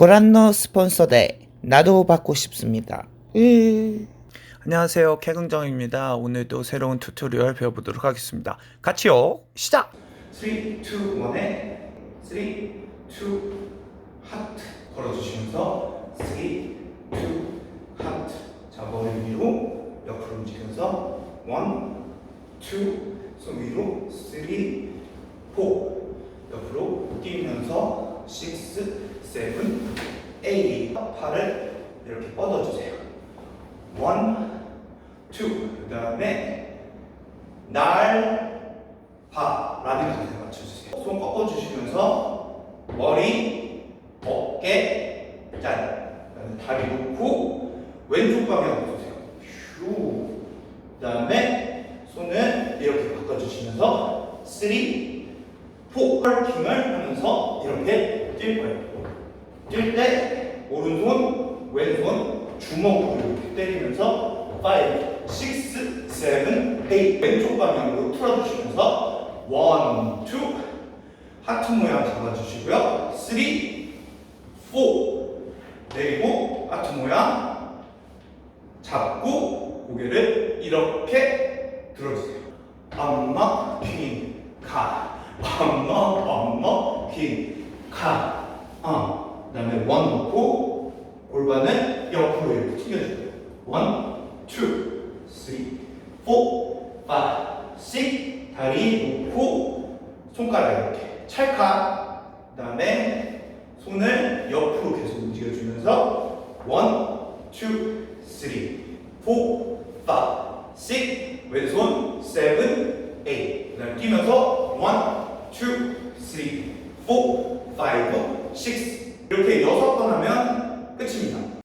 고란노 스폰서 대 나도 받고 싶습니다. 으... 안녕하세요. 캐긍정입니다. 오늘도 새로운 튜토리얼 배워보도록 하겠습니다. 같이요. 시작! 3, 2, 1에 3, 2, 하트 걸어주시면서 3, 2, 하트 자 머리 위로 옆으로 움직여서 1, 2, 손 위로 3, 4 옆으로 뛰면서 6, 7, 8 팔을 이렇게 뻗어주세요 1, 2, 그 다음에 날, 바, 라는 가사에 맞춰주세요. 손 꺾어주시면서 머리, 어깨, 짠. 다리 놓고 왼쪽 방향으로 보세요. 휴. 그 다음에 손을 이렇게 바꿔주시면서 3, 4 헐킹을 하면서 이렇게 뛸 거예요. 뛸 때 오른손, 왼손 주먹으로 때리면서 5, 6, 7, 8 왼쪽 방향으로 틀어주시면서 1, 2 하트 모양 잡아주시고요. 3, 4 내리고 하트 모양 잡고 고개를 이렇게 들어주세요. 엄마 퀸 가 엄마 엄마 퀸 가 어. 그 다음에 원 놓고 골반은 옆으로 이렇게 튕겨주고요. 원, 투, 쓰리, 포, 파, 식 다리 놓고 손가락 이렇게 찰칵. 그 다음에 손을 옆으로 계속 움직여주면서 원, 투, 쓰리, 포, 파, 식 왼손 세븐, 에잇 그 다음에 뛰면서 원, 투, 쓰리, 포, 파이브, 식스 이렇게 여섯 번 하면 끝입니다.